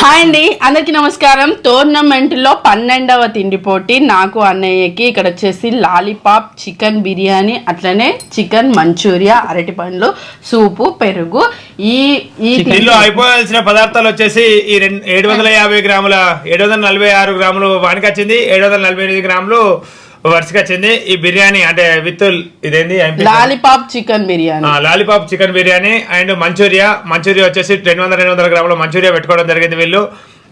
Hi అండి అందరికీ నమస్కారం. టోర్నమెంట్లో పన్నెండవ తిండి పోటీ. నాకు అన్నయ్యకి ఇక్కడ వచ్చేసి లాలీపాప్ చికెన్ బిర్యానీ అట్లనే చికెన్ మంచూరియా అరటి పండ్లు సూపు పెరుగు. ఈ ఈ దీనిలో అయిపోవాల్సిన పదార్థాలు వచ్చేసి ఈ రెండు ఏడు వందల యాభై గ్రాముల ఏడు వందల నలభై ఆరు గ్రాములు వానికి వచ్చింది ఏడు వందల నలభై ఎనిమిది గ్రాములు వరుసకి వచ్చింది. ఈ బిర్యానీ అంటే విత్ ఇదేంది? Lollipop chicken biryani. Lollipop chicken biryani and manchurian. Manchurian వచ్చేసి రెండు వందల రెండు వందల గ్రాముల మంచూరియా పెట్టుకోవడం జరిగింది వీళ్ళు.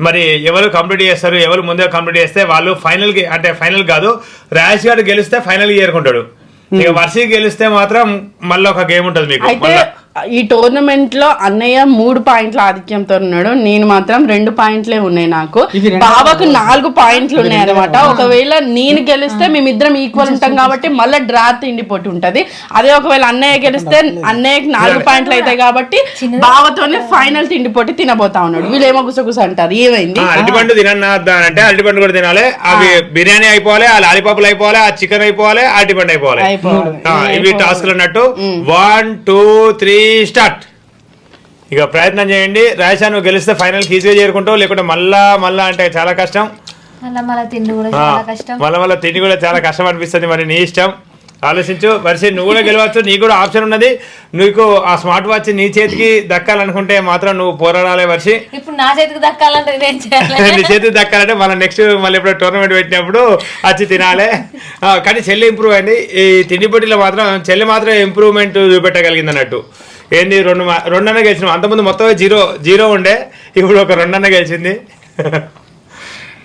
మరి ఎవరు కంప్లీట్ చేస్తారు ఎవరు ముందే కంప్లీట్ చేస్తే వాళ్ళు ఫైనల్ అంటే ఫైనల్ కాదు ర్యాష్ గారు గెలిస్తే ఫైనల్ చేరుకుంటాడు. ఇక వర్షి గెలిస్తే మాత్రం మళ్ళీ ఒక గేమ్ ఉంటుంది మీకు. ఈ టోర్నమెంట్లో అన్నయ్య మూడు పాయింట్ల ఆధిక్యంతో ఉన్నాడు. నేను మాత్రం రెండు పాయింట్లే ఉన్నాయి నాకు. బాబాకు నాలుగు పాయింట్లు ఉన్నాయి అనమాట ఒకవేళ నేను గెలిస్తే మేమిద్దరం ఈక్వల్ ఉంటాం కాబట్టి మళ్ళీ డ్రా తిండి పోటీ ఉంటది. అదే ఒకవేళ అన్నయ్య గెలిస్తే అన్నయ్యకి నాలుగు పాయింట్లు అవుతాయి కాబట్టి బావతోనే ఫైనల్ తిండి పోటీ తినబోతా ఉన్నాడు. వీళ్ళు ఏమో గుసగుస అంటారు. ఏమైంది? అరటిపండు అంటే అరటిపండు కూడా తినాలి. అవి బిర్యానీ అయిపోవాలి ఆ లాలీపాపులు అయిపోవాలి ఆ చికెన్ అయిపోవాలి అరటిపండు అయిపోవాలి. ఇవి టాస్క్లు అన్నట్టు. One two three start. ఇక ప్రయత్నం చేయండి. రాజా నువ్వు గెలిస్తే ఫైనల్ ఈజీగా చేరుకుంటావు. లేకుంటే మళ్ళా మళ్ళా అంటే చాలా కష్టం. మళ్ళా మళ్ళా తిండి కూడా చాలా కష్టం. అనిపిస్తుంది మరి నీ ఇష్టం. ఆలోచించు. వరిసి నువ్వు కూడా గెలవచ్చు. నీకు కూడా ఆప్షన్ ఉన్నది. నీకు ఆ స్మార్ట్ వాచ్ నీ చేతికి దక్కాలనుకుంటే మాత్రం నువ్వు పోరాడాలి వర్షి. ఇప్పుడు నా చేతికి దక్కాలంటే నీ చేతికి దక్కాలంటే మన నెక్స్ట్ మళ్ళీ ఎప్పుడో టోర్నమెంట్ పెట్టినప్పుడు వచ్చి తినాలి. కానీ చెల్లి ఇంప్రూవ్ అయింది. ఈ తిండి పోటీలో మాత్రం చెల్లి మాత్రం ఇంప్రూవ్మెంట్ చూపెట్టగలిగింది అన్నట్టు ఏంది రెండు మా- రెండన్న గెలిచినాం. అంతకుముందు మొత్తం జీరో జీరో ఉండే ఇప్పుడు ఒక రెండన్న గెలిచింది.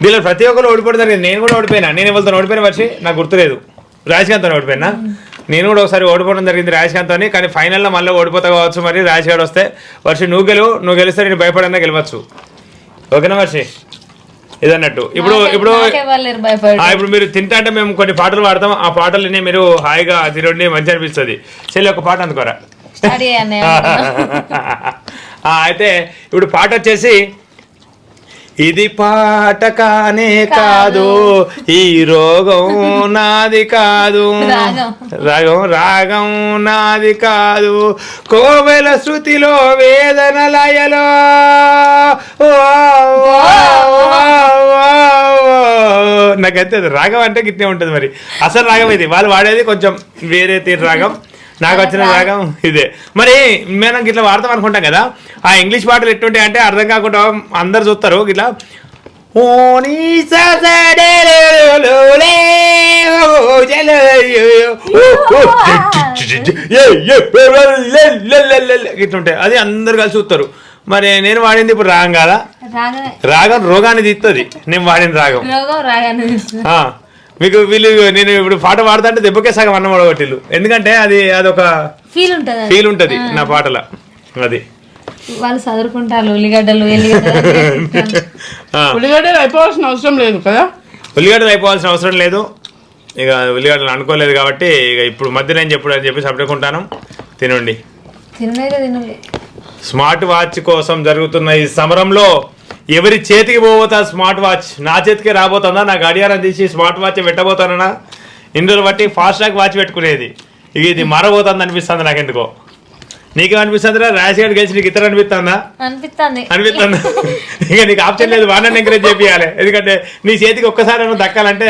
దీనిలో ప్రతి ఒక్కరు ఓడిపోవడం జరిగింది. నేను కూడా ఓడిపోయినా. నేను ఎవరితో ఓడిపోయిన వచ్చి నాకు గుర్తులేదు. రాజకాంత్ ఓడిపోయినా. నేను కూడా ఒకసారి ఓడిపోవడం జరిగింది రాజకాంత్ అని కానీ ఫైనల్లో మళ్ళీ ఓడిపోతా కావచ్చు మరి రాజ్ గారు వస్తే. వర్షి నువ్వు గెలువు నువ్వు గెలిస్తే నేను భయపడన్నా గెలవచ్చు. ఓకేనా వర్షి? ఇదన్నట్టు. ఇప్పుడు ఇప్పుడు ఇప్పుడు మీరు తింటా అంటే మేము కొన్ని పాటలు పాడతాం. ఆ పాటలు విని మీరు హాయిగా తినండి మంచి అనిపిస్తుంది. చెల్లి ఒక పాట అందుకోరా. అన్నయ్య అయితే ఇప్పుడు పాట వచ్చేసి ఇది పాట కానే కాదు ఈ రోగం నాది కాదు. రాగం. రాగం నాది కాదు. కోవెల శృతిలో వేదన లయలో. నాకైతే రాగం అంటే గిట్నే ఉంటుంది మరి. అసలు రాగం ఇది. వాళ్ళు వాడేది కొంచెం వేరే తీరు రాగం. నాకు వచ్చిన రాగం ఇదే. మరి మనం ఇట్లా వాడతాం అనుకుంటాం కదా ఆ ఇంగ్లీష్ పాటలు ఎట్టుంటాయి అంటే అర్థం కాకుండా అందరు చూస్తారు ఇట్లా. ఓనీ ఇట్లుంటాయి. అది అందరు కలిసి చూస్తారు. మరి నేను వాడింది ఇప్పుడు రాగం కాదా రాగం రోగాన్ని తీస్తుంది నేను వాడిన రాగం. రోగం మీకు వీళ్ళు నేను ఇప్పుడు పాట పాడుతా అంటే దెబ్బకే సగం అన్నం పడగొట్టిల్లు ఎందుకంటే అది అదొక ఫీల్ ఉంటది. ఫీల్ ఉంటది నా పాటల. అది. వాళ్ళు చదువుకుంటారు ఉల్లిగడ్డలు ఉల్లిగడ్డలు అయిపోవాల్సిన అవసరం లేదు కదా? ఉల్లిగడ్డలు అయిపోవాల్సిన అవసరం లేదు. ఇక ఉల్లిగడ్డలు అనుకోలేదు కాబట్టి ఇక ఇప్పుడు మధ్య నేను చెప్పుడు అని చెప్పి సపడుకుంటాను తినండి. స్మార్ట్ వాచ్ కోసం జరుగుతున్న ఈ సమరంలో ఎవరి చేతికి పోబోతా స్మార్ట్ వాచ్? నా చేతికి రాబోతుందా? నా గడియారం తీసి స్మార్ట్ వాచ్ పెట్టబోతానా ఇందులో బట్టి ఫాస్ట్ ట్రాక్ వాచ్ పెట్టుకునేది. ఇక ఇది మారబోతుంది అనిపిస్తుంది నాకు ఎందుకో నీకేం అనిపిస్తుందిరా రాజశేఖర్ గెలిచి నీకు ఇతర అనిపిస్తుందా? అనిపిస్తుంది. అనిపిస్తుందా? ఇక నీకు ఆప్షన్ లేదు. వాడిని ఎంకరేజ్ చేయాలి ఎందుకంటే నీ చేతికి ఒక్కసారి నువ్వు దక్కాలంటే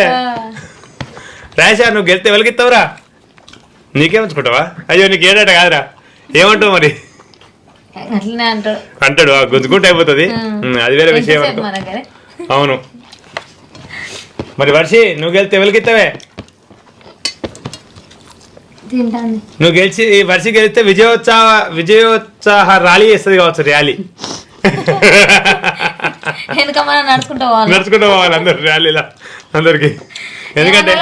రాజశేఖర్ నువ్వు గెలిస్తే ఎవరికి ఇస్తావురా నీకేమంచుకుంటావా అయ్యో నీకు ఏడట కాదురా. ఏమంటావు మరి? అట్లనే అంటాడు. అంటాడు గుంజుకుంటే అయిపోతుంది. అది వేరే విషయం అనుకో. అవును. మరి వర్షి నువ్వు గెలిస్తే ఎవరికి ఇస్తావే తింటాంది. నువ్వు గెలిచి ఈ వర్షి గెలిస్తే విజయోత్సాహ విజయోత్సాహ ర్యాలీ వేస్తుంది కావచ్చు ర్యాలీ. నడుచుకుంటూ పోవాలి. నడుచుకుంటూ పోవాలి అందరు ర్యాలీలా అందరికి. ఎందుకంటే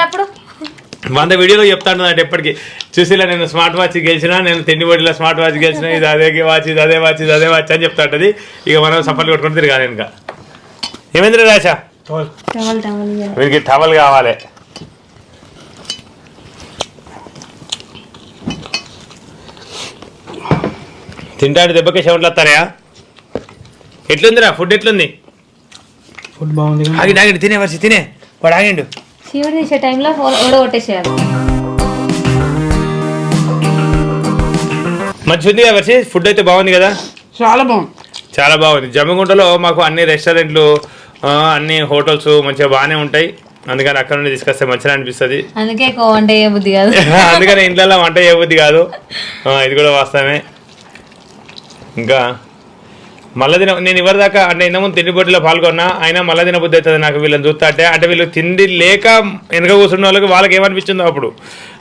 వంద వీడియోలో చెప్తాను అంటే ఎప్పటికీ. చూసిలా నేను స్మార్ట్ వాచ్ గెలిచిన నేను తిండి బడిలో స్మార్ట్ వాచ్ గెలిచిన ఇది అదే వాచ్ ఇది అదే వాచ్ ఇది అదే వాచ్ అని చెప్తా ఉంటది. ఇక మనం సఫల్ కొట్టుకుని తిరగాలి ఇంకా. ఏమైంది రాశా. వీరికి టవల్ కావాలి. తింటాడు దెబ్బకి చెమట్లు వస్తారా ఎట్లుందిరా? ఫుడ్ ఎట్లుంది? ఫుడ్ బాగుంది. కానీ ఆగి ఆగి తినే వర్షి తినే. వాడు ఆగిండు. శివుడు తీసే టైంలో ఓడ కొట్టేసేయాలి. మంచి ఉంది కదా వర్షి ఫుడ్ అయితే బాగుంది కదా? చాలా బాగుంది. చాలా బాగుంది. జమ్మగుంటలో మాకు అన్ని రెస్టారెంట్లు అన్ని హోటల్స్ మంచిగా బాగానే ఉంటాయి. అందుకని అక్కడ నుండి తీసుకొస్తే మంచిగా అనిపిస్తుంది. అందుకే వంట చేయబుద్ధి కాదు. అందుకని ఇంట్లో వంట చేయబుద్ధి కాదు. ఆ, ఇది కూడా వాస్తవమే. ఇంకా మళ్ళా దిన నేను ఇవరిదాకా అంటే ఇంతకుముందు తిండి పోటీలో పాల్గొన్నా అయినా మళ్ళా తిన బుద్ధి అవుతుంది నాకు వీళ్ళని చూస్తా. అంటే అంటే వీళ్ళు తిండి లేక వెనక కూర్చున్న వాళ్ళకి వాళ్ళకి ఏమనిపించిందో అప్పుడు.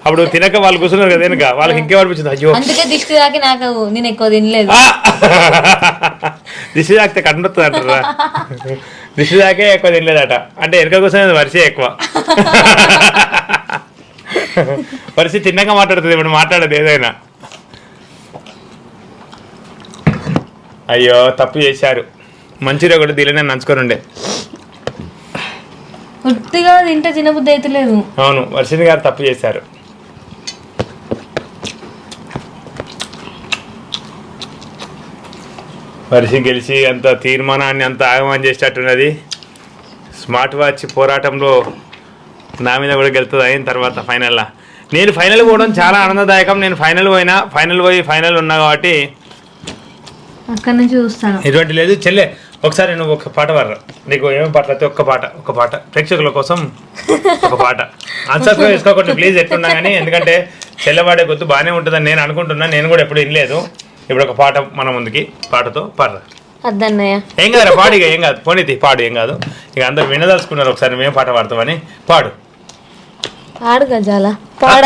అప్పుడు తినక వాళ్ళు కూర్చున్నారు కదా వెనక వాళ్ళకి ఇంకేమనిపించింది? అయ్యో. అందుకే దిష్టి తాకి నాకు నేను ఎక్కువ తినలేదు! దిష్టి తాకితే కండుతుంది అంటారా? దిష్టి తాకే ఎక్కువ తినలేదట. అంటే వెనక కూర్చొని వరిసే ఎక్కువ. వరిసి తిన్నాక మాట్లాడుతుంది ఇప్పుడు మాట్లాడదు ఏదైనా. అయ్యో తప్పు చేశారు. మంచిగా కూడా దీనినే నంచుకొని ఉండే తింటే తినబుద్ధి అయితే లేదు. అవును వర్షిణి గారు తప్పు చేశారు. వర్షి గెలిచి అంత తీర్మానాన్ని అంత ఆగమనం చేసేటట్టున్నది. స్మార్ట్ వాచ్ పోరాటంలో నా మీద కూడా గెలుతుంది అయిన తర్వాత ఫైనల్లా. నేను ఫైనల్ పోవడం చాలా ఆనందదాయకం. నేను ఫైనల్ పోయినా ఫైనల్ పోయి ఫైనల్ ఉన్నా కాబట్టి అక్కడ నుంచి చూస్తాను. ఎటువంటి లేదు. చెల్లె ఒకసారి నువ్వు ఒక పాట పాడరా. నీకు ఏమేమి పాటలు అయితే ఒక్క పాట ఒక పాట. ప్రేక్షకుల కోసం ఒక పాట. ఆన్సర్ వేసుకోకండి. ప్లీజ్ ఎట్లున్నా కానీ ఎందుకంటే చెల్లెవాడే గొత్తు బాగానే ఉంటుందని నేను అనుకుంటున్నా. నేను కూడా ఎప్పుడు వినలేదు. ఇప్పుడు ఒక పాట మన ముందుకి పాటతో పాడరా. అద్దన్నయ్య ఏం కాదురా పాడు ఇక. ఏం కాదు. పోనీతి పాడు. ఏం కాదు. ఇక అందరు వినదలుచుకున్నారు. ఒకసారి మేము పాట పాడతామని. పాడు. ఆడు గజాల పాడ.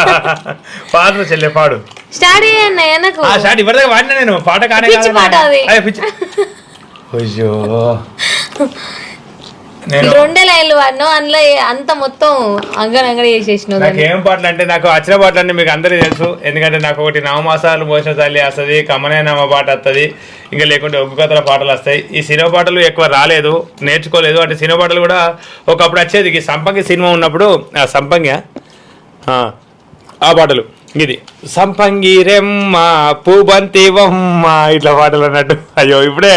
పాడు చెల్లె పాడు. స్టార్ట్ అన్నయ్య నాకు. ఆ షాట్ ఇప్పటిదాకా వాడినా నేను పాట కానే కాదు పాట అది. అయ్యో, రెండే లైన్లు వాడినావు అందులో అంత మొత్తం అంగన్ అంగడి చేసేసినావు నాకు పాటలు అంటే నాకు వచ్చిన పాటలు అంటే మీకు అందరికీ తెలుసు. ఎందుకంటే నాకు ఒకటి నవమాసాలు మోసిన తల్లి వస్తుంది కమనే నవ పాట వస్తుంది ఇంకా లేకుంటే ఒగ్గు కథల పాటలు వస్తాయి. ఈ సినిమా పాటలు ఎక్కువ రాలేదు నేర్చుకోలేదు. అంటే సినిమా పాటలు కూడా ఒకప్పుడు వచ్చేది ఈ సంపంగి సినిమా ఉన్నప్పుడు ఆ సంపంగి ఆ? పాటలు. ఇది సంపంగి రెమ్మ పూబంతి వమ్మ ఇట్లా పాటలు అన్నట్టు. అయ్యో ఇప్పుడే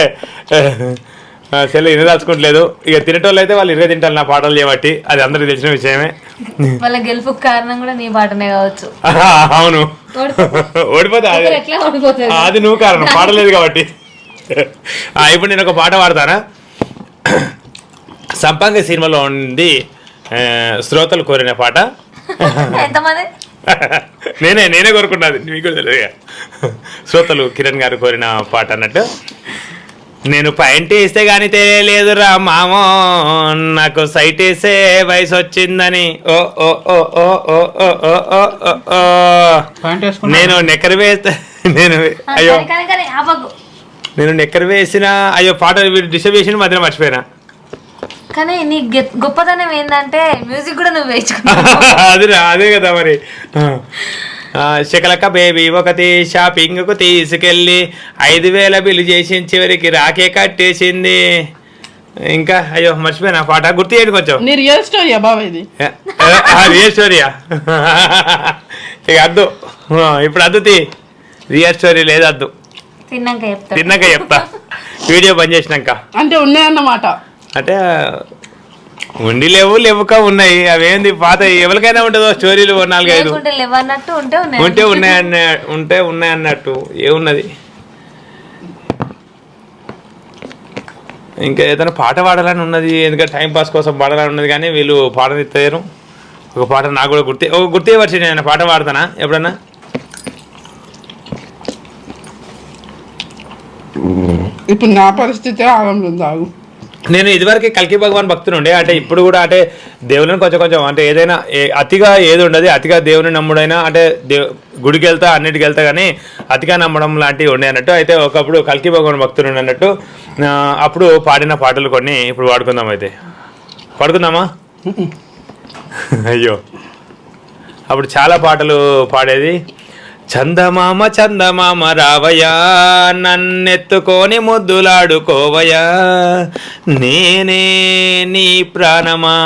చెల్లి ఇరదాచుకోవట్లేదు ఇక తినేటోళ్ళు అయితే వాళ్ళు ఇరవై తింటారు నా పాటలు చేయబట్టి. అది అందరికి తెలిసిన విషయమే. వాళ్ళ గెలుపు కారణం కూడా నీ పాటనే కావచ్చు. అవును. ఓడిపోతే అది నువ్వు కారణం. పాడలేదు కాబట్టి. ఇప్పుడు నేను ఒక పాట పాడతానా? సంపంగ సినిమాలో ఉంది శ్రోతలు కోరిన పాట. ఎంతమంది? నేనే నేనే కోరుకున్నది. మీకు తెలియదు. శ్రోతలు కిరణ్ గారు కోరిన పాట అన్నట్టు. నేను పాయింట్ వేస్తే కానీ తెలియలేదురా మామో నాకు సైట్ వేసే వయసు వచ్చిందని. ఓ ఓ ఓ ఓ ఓ ఓ ఓ ఓ ఓ నేను నెక్కర్ వేస్తే నేను అయ్యో. నేను నెక్కర్ వేసిన అయ్యో పాట డిస్టర్బ్ చేసిన మధ్యలో మర్చిపోయినా. కానీ నీ గొప్పతనం ఏంటంటే మ్యూజిక్ కూడా నువ్వు వేయించుకున్నావు. అది అదే కదా మరి. శకలక బేబీ ఒకటి షాపింగ్కు తీసుకెళ్ళి ఐదు వేల బిల్లు చేసి చివరికి రాకే కట్టేసింది. ఇంకా అయ్యో మర్చిపోయినా పాట గుర్తు చేయండి కొంచెం. నీ రియల్ స్టోరీ బాబా ఇది? రియల్ స్టోరీయా ఇక అద్దు. ఆ, ఇప్పుడు అద్దు తీ. రియల్ స్టోరీ లేదు అద్దు. తిన్నాక చెప్తా. తిన్నాక చెప్తా. వీడియో బంద్ చేసినాక. అంటే ఉన్నాయన్నమాట. అంటే ఉండి లేవు లేవుక ఉన్నాయి. అవేంది పాత ఎవరికైనా ఉంటుందో స్టోరీలు లేకుంటే లేవన్నట్టు ఉంటే ఉన్నాయి. ఉంటే ఉన్నాయన్న ఉంటే ఉన్నాయన్నట్టు ఏమున్నది ఇంకా ఏదైనా పాట పాడాలని ఉన్నది ఎందుకంటే టైం పాస్ కోసం పాడాలని ఉన్నది కానీ వీళ్ళు పాడనిస్తారు ఒక పాట నాకు కూడా గుర్తే ఒక గుర్తే వచ్చి నేను పాట పాడతానా? ఎప్పుడన్నా? ఇప్పుడు నా పరిస్థితి ఆగంలో ఆగు నేను ఇదివరకు కల్కి భగవాన్ భక్తులు ఉండే. అంటే ఇప్పుడు కూడా అంటే దేవుని కొంచెం కొంచెం అంటే ఏదైనా ఏ- అతిగా ఏది ఉండదు అతిగా దేవుని నమ్ముడైనా అంటే దేవ్ గుడికి వెళ్తా అన్నిటికి వెళ్తా కానీ అతిగా నమ్మడం లాంటివి ఉండే అన్నట్టు. అయితే ఒకప్పుడు కల్కి భగవాన్ భక్తులు అన్నట్టు అప్పుడు పాడిన పాటలు కొన్ని ఇప్పుడు పాడుకుందాం అయితే. పాడుకుందామా? అయ్యో. అప్పుడు చాలా పాటలు పాడేది. చందమామ చందమామ రావయ్యా నన్నెత్తుకొని ముద్దులాడుకోవయ్యా. నేనే నీ ప్రాణమా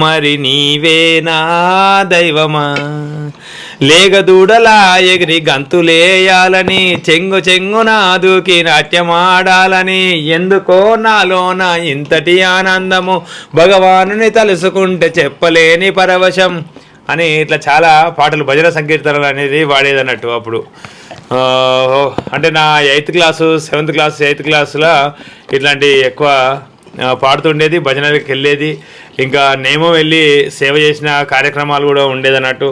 మరి నీవే నా దైవమా. లేగదూడలా ఎగిరి గంతులేయాలని చెంగు చెంగున దూకి నాట్యమాడాలని ఎందుకో నాలోన ఇంతటి ఆనందము భగవానుని తలుసుకుంటే చెప్పలేని పరవశం. అని ఇట్లా చాలా పాటలు భజన సంకీర్తనలు అనేది వాడేదన్నట్టు అప్పుడు. ఆ, ఆ, అంటే నా eighth class seventh class eighth క్లాస్లో ఇట్లాంటి ఎక్కువ పాడుతుండేది భజనలకు వెళ్ళేది. ఇంకా నేమో వెళ్ళి సేవ చేసిన కార్యక్రమాలు కూడా ఉండేది అన్నట్టు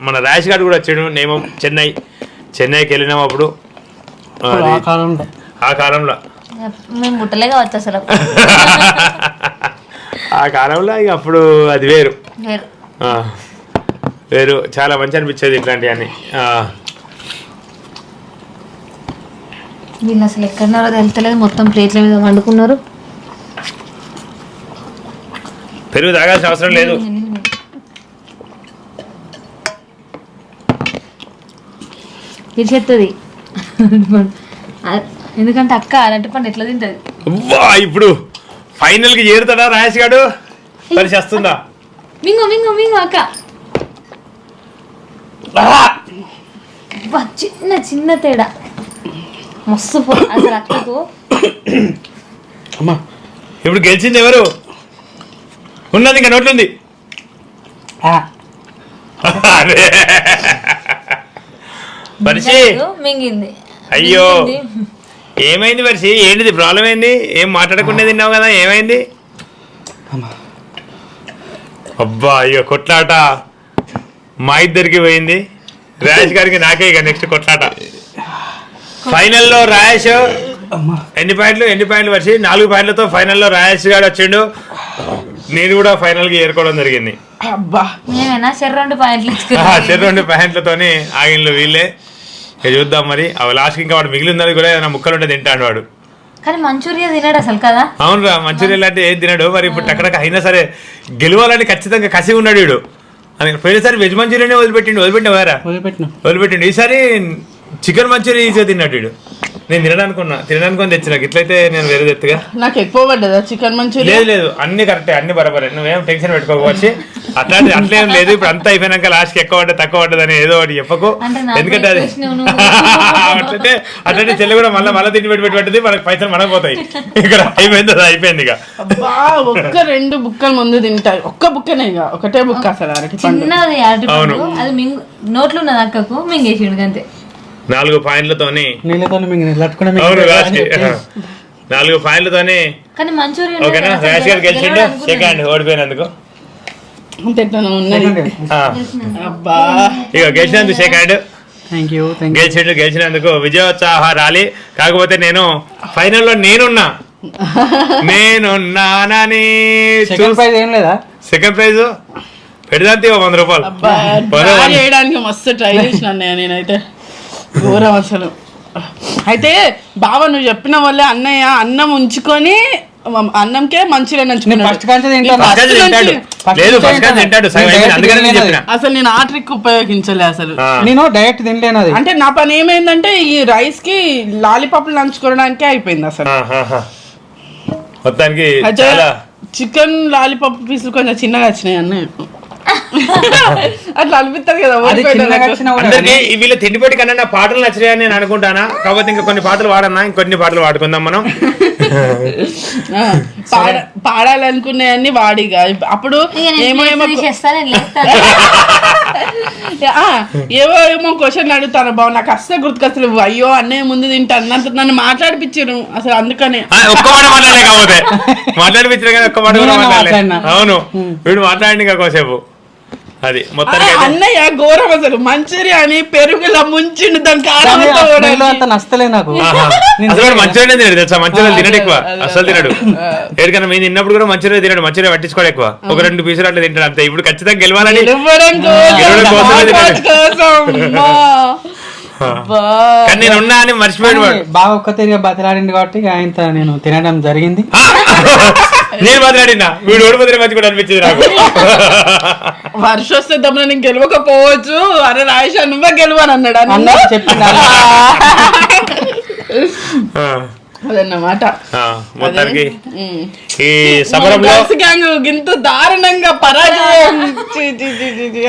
మన రాజేష్ గారు కూడా వచ్చాడు నేమం చెన్నై చెన్నైకి వెళ్ళినాం అప్పుడు. అప్పుడు అది ఆ కాలంలో. ఆ కాలంలో. మేము అసలు ఆ కాలంలో ఇక అప్పుడు అది వేరు. వేరు. ఆ, వేరు. చాలా మంచి అనిపించేది ఇట్లాంటివన్నీ వీళ్ళు అసలు ఎక్కడున్నారో తెలుస్తలేదు. మొత్తం ప్లేట్ల మీద వండుకున్నారు. పెరుగు తాగాల్సిన అవసరం లేదు. ఇరిచెత్తది ఎందుకంటే అక్క అరటి పండు ఎట్లా తింటది? అబ్బా, ఇప్పుడు ఫైనల్కి చేరుతాడా రాజేష్ గారు పరిచి వస్తుందా మింగు మింగు మింగు అక్క. చిన్న చిన్న తేడా. మస్తు అసలు అక్కకు. అమ్మా ఇప్పుడు గెలిచింది ఎవరు? ఉన్నది ఇంకా నోట్లుంది. మింగింది. అయ్యో. ఏమైంది పరిచి ఏంటిది ప్రాబ్లం ఏంది? ఏం మాట్లాడకుండా తిన్నావు కదా? ఏమైంది? అబ్బా అయ్యో కొట్లాట. మా ఇద్దరికి పోయింది. రాయేష్ గారికి నాకే ఇక నెక్స్ట్ కొట్లాట. ఫైనల్లో రాయేష్ అమ్మా. ఎన్ని పాయింట్లు? ఎన్ని పాయింట్లు వచ్చి నాలుగు పాయింట్లతో ఫైనల్లో రాయేష్ గారు వచ్చిండు. నేను కూడా ఫైనల్కి ఏరుకోవడం జరిగింది. అబ్బా. రెండు పాయింట్లు ఆహా, చెరు రెండు ప్యాంట్లతోని ఆగిన్లు వీళ్ళే. ఇక చూద్దాం మరి. అవి లాస్ట్కి ఇంకా వాడు మిగిలి ఉన్నది కూడా ఏదైనా ముక్కలు ఉంటే తింటాడు వాడు. కానీ మంచూరియా తినాడు అసలు కదా? అవునురా మంచూరియా లాంటి ఏం తినాడు. మరి ఇప్పుడు టక్కడక అయినా సరే గెలవాలని ఖచ్చితంగా కసి ఉన్నాడు వీడు. అని పోయినసారి వెజ్ మంచూరియానే వదిలిపెట్టిండు. వదిలిపెట్టిన. వదిలిపెట్టిండు. ఈసారి చికెన్ మంచూరియా ఈజీగా తిన్నాడు వీడు. నేను తినడానుకున్నా తినడానుకొని తెచ్చిన ఇట్లయితే నేను వేరే తెత్తుగా. నాకు ఎక్కువ పడ్డదా? Chicken manchurian? లేదు లేదు అన్ని కరెక్టే అన్ని బరబరే. నువ్వేం టెన్షన్ పెట్టుకోవచ్చు అట్లాంటి అట్లేం లేదు ఇప్పుడు అంతా అయిపోయినాక లాస్ట్కి ఎక్కువ పడ్డ తక్కువ పడ్డదని ఏదో ఒకటి చెప్పకు. ఎందుకంటే అది. అట్లయితే అట్లయితే చెల్లి కూడా మళ్ళీ మళ్ళీ తిండి పెట్టి పెట్టి పెట్టింది మనకి పైసలు మనకు పోతాయి ఇక్కడ అయిపోయింది అది అయిపోయింది ఇక. అబ్బా ఒక్క రెండు బుక్కలు ముందు తింటాయి ఒక్క బుక్కనే ఇక ఒకటే బుక్క అసలు అరటి పండు. చిన్నది అరటి అవును. అది మింగు నోట్లో ఉన్నది అక్కకు మింగేసిండు అంతే. నాలుగు పాయింట్లతోని నాలుగు పాయింట్లతోని ఓకేనా? రాజు గారు గెలిచిండు? సెకండ్ ఓడిపోయినందుకు. ఇక గెలిచినందుకు సెకండ్. గెలిచిండు గెలిచినందుకు విజయోత్సాహ ర్యాలీ కాకపోతే నేను ఫైనల్లో నేనున్నా. నేనున్నానని సెకండ్ ప్రైజ్ ఏం లేదా? సెకండ్ ప్రైజ్ పెడదాంతి వంద రూపాయలు. చేయడానికి మస్తు ట్రై చేసిన నేనైతే. ఘోరం అసలు. అయితే బావ నువ్వు చెప్పిన వల్లే అన్నయ్య అన్నం ఉంచుకొని అన్నంకే మంచిగా అసలు నేను ఆ ట్రిక్ ఉపయోగించలే అసలు. నేను డైరెక్ట్ తినలేను అది. అంటే నా పని ఏమైందంటే ఈ రైస్కి లాలీపాప్లు నంచుకోవడానికే అయిపోయింది అసలు. మొత్తానికి చికెన్ లాలీపాప్ పీసులు కొంచెం చిన్నగా వచ్చినాయి అన్నయ్య. అట్లా అనిపిస్తుంది కదా వీళ్ళ తిండిపోటీ కన్నా నా పాటలు నచ్చినాయని నేను అనుకుంటానా? కాకపోతే ఇంకా కొన్ని పాటలు వాడన్నా ఇంకొన్ని పాటలు వాడుకుందాం మనం. పాడ పాడాలనుకునేవన్నీ వాడిగా అప్పుడు ఏమో ఏమో ఏవో ఏమో క్వశ్చన్ అడుగుతాను బాబు నాకు అస్సలు గుర్తుకొస్తలేవు అయ్యో అన్నయ్య ముందు తింటాను నన్ను నన్ను మాట్లాడిపించారు అసలు అందుకనే. ఒక్క మాట మాట్లాడలే కాకపోతే. మాట్లాడిపించిన కానీ ఒక్క మాట కూడా మాట్లాడలే. అవును. వీడు మాట్లాడి ఇంకా కోసేపు అది మొత్తానికి అయితే అన్నయ్య ఘోరం అసలు. మంచూరియా అని పెరుగులా ముంచిండు దాని కారం కానీ అంతా కూడా నాకు. ఆహా. నేను అసలు వాడు తినడు తెలుసా? తినడు ఎక్కువ. అసలు తినడు. ఎక్కడికైనా మేము తిన్నప్పుడు కూడా మంచూరియా తినడు మంచూరియా పట్టించుకోడు ఎక్కువ. ఒక రెండు పీసులు అట్లా తింటాడు అంతే. ఇప్పుడు ఖచ్చితంగా గెలవాలని గెలవడం కోసం. కోసం, అమ్మా. నేను ఉన్నా అని మర్చిపోయాడు బాగా ఒక్క తిరిగి బతిలాడింది కాబట్టి ఆయనతో నేను తినడం జరిగింది! నేను మాట్లాడినా వీడు ఓడిపోతే మంచి కూడా అనిపించింది నాకు. వర్ష వస్తే తమ్ముడు నేను గెలవకపోవచ్చు. అరే రాయేష్ నువ్వే గెలవని అన్నాడు? అన్న ఆ, అదన్నమాట. ఆ, మొత్తానికి. ఈ సమరంలో గ్యాంగ్ గింత దారుణంగా పరాజయం.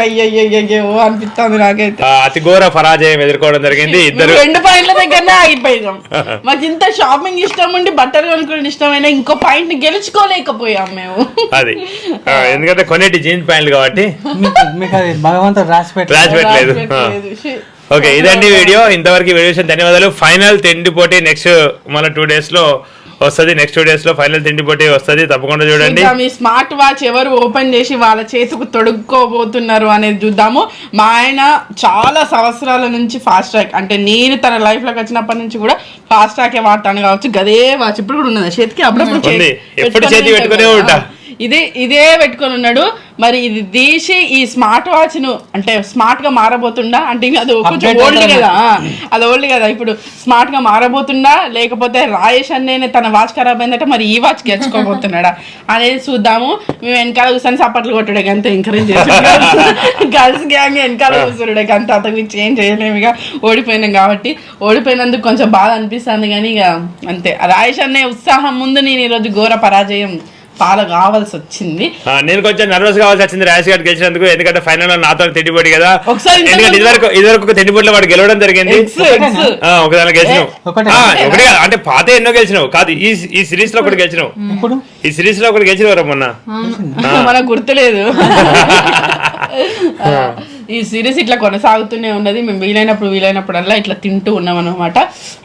అయ్యయ్యయ్యయ్యో అనిపిస్తుంది నాకైతే. అతి ఘోర పరాజయం ఎదుర్కోవడం జరిగింది. ఇద్దరు రెండు పాయింట్ల దగ్గరనే ఆగిపోయాం మాకు ఇంత షాపింగ్ ఇష్టం ఉండి బట్టలు కొనుక్కోవడం ఇష్టమైన ఇంకో పాయింట్ని గెలుచుకోలేకపోయాం మేము. అది. ఎందుకంటే కొన్నిటి జీన్స్ ప్యాంట్లు కాబట్టి మీకు మీకు అది భగవంతుడు రాసి పెట్టి రాసి పెట్టలేదు. ఓకే ఇదండి వీడియో. ఇంతవరకు వీడియో చూసిన ధన్యవాదాలు. ఫైనల్ తిండి పోటీ నెక్స్ట్ మళ్ళీ టూ డేస్లో వస్తుంది. నెక్స్ట్ టూ డేస్లో ఫైనల్ తిండి పోటీ వస్తుంది. తప్పకుండా చూడండి. మీ స్మార్ట్ వాచ్ ఎవరు ఓపెన్ చేసి వాళ్ళ చేతికి తొడుక్కోబోతున్నారు అనేది చూద్దాము. మా ఆయన చాలా సంవత్సరాల నుంచి ఫాస్ట్ ట్రాక్ అంటే నేను తన లైఫ్లోకి వచ్చినప్పటి నుంచి కూడా ఫాస్ట్ ట్రాకే వాడతాను కావచ్చు. గదే వాచ్ ఇప్పుడు కూడా ఉన్నది? చేతికి? అప్పుడప్పుడు చేతి-. ఎప్పుడు పెట్టుకొని పెట్టుకునే ఉంటా. ఇదే ఇదే పెట్టుకొని ఉన్నాడు. మరి ఇది తీసి ఈ స్మార్ట్ వాచ్ను అంటే స్మార్ట్గా మారబోతుండా? అంటే ఇంకా అది కొంచెం ఓల్డ్. కదా. అది ఓల్డ్ కదా. ఇప్పుడు స్మార్ట్గా మారబోతుండా? లేకపోతే రాయేష్ అన్నే తన వాచ్ ఖరాబ్ అయిందంటే మరి ఈ వాచ్ గెలుచుకోబోతున్నాడా? అనేది చూద్దాము. మేము వెనకాల కూర్చొని సప్పట్లు కొట్టడే అంత ఎంకరేజ్ చేసి గర్ల్స్ గ్యాంగ్ వెనకాల కూర్చున్నాడే అంత అంతకు మించి ఏం చేయలేము ఇక. ఓడిపోయినాం కాబట్టి. ఓడిపోయినందుకు కొంచెం బాధ అనిపిస్తుంది కానీ ఇక అంతే. రాయేష్ అనే ఉత్సాహం ముందు నేను ఈరోజు ఘోర పరాజయం పాల కావాల్సి వచ్చింది. ఆ, నేను కొంచెం నర్వస్ కావాల్సి వచ్చింది రాజేష్ గారు గెలిచినందుకు. ఎందుకంటే ఫైనల్లో నాతో తిండిపోటీ కదా. ఒకసారి ఎందుకంటే ఇదివరకు ఇదివరకు తిండిపోటీలో వాడు గెలవడం జరిగింది. ఎగ్స్ ఎగ్స్ ఆ, ఒకదాని గెలిచినావు ఒకటే. ఆ, ఒకటి కాదు, అంటే పాత ఎన్నో గెలిచినావు. కాదు ఈ ఈ సిరీస్లో ఒకటి గెలిచినావు. ఇప్పుడు ఈ సిరీస్లో ఒకటి గెలిచినవరా మొన్న. మనకు గుర్తులేదు. ఆ, ఈ సిరీస్ ఇట్లా కొనసాగుతూనే ఉన్నది. మేము వీలైనప్పుడు వీలైనప్పుడల్లా ఇట్లా తింటూ ఉన్నాం అనమాట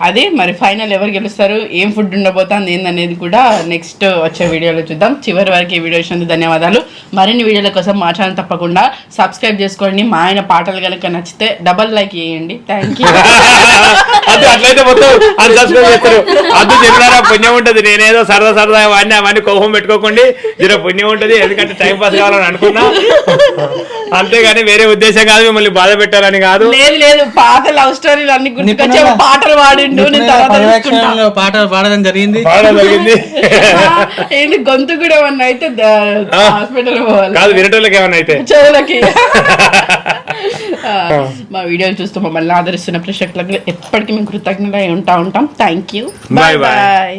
అది మరి ఫైనల్ ఎవరు గెలుస్తారు? ఏం ఫుడ్ ఉండబోతుంది ఏందనేది కూడా నెక్స్ట్ వచ్చే వీడియోలో చూద్దాం. చివరి వరకు ఈ వీడియో వచ్చినందుకు ధన్యవాదాలు. మరిన్ని వీడియోల కోసం మా ఛానల్ తప్పకుండా సబ్స్క్రైబ్ చేసుకోండి. మా ఆయన పాటలు కనుక నచ్చితే డబల్ లైక్ చేయండి. థ్యాంక్ యూ అది అట్లయితే మొత్తం చేస్తారు. అది చెప్పినారా పుణ్యం ఉంటుంది. నేనేదో సరదా సరదా వాడిని అవన్నీ కోపం పెట్టుకోకండి. జర పుణ్యం ఉంటుంది. ఎందుకంటే టైం పాస్ కావాలని అనుకున్నా. అంతేగాని వేరే ఉద్దేశం కాదు మిమ్మల్ని బాధ పెట్టాలని కాదు. లేదు లేదు పాత లవ్ స్టోరీలు అన్ని గుర్తుకొచ్చే పాటలు పాడిండు నేను తర్వాత పాట పాడడం జరిగింది. ఏంటి గొంతు కూడా ఏమన్నా అయితే హాస్పిటల్ పోవాలి. కాదు వినటోళ్ళకి ఏమన్నా అయితే. చెవులకి. మా వీడియోలు చూస్తూ మమ్మల్ని ఆదరిస్తున్న ప్రేక్షకులకు ఎప్పటికీ మేము కృతజ్ఞత ఉంటా ఉంటాం. Thank you bye. బాయ్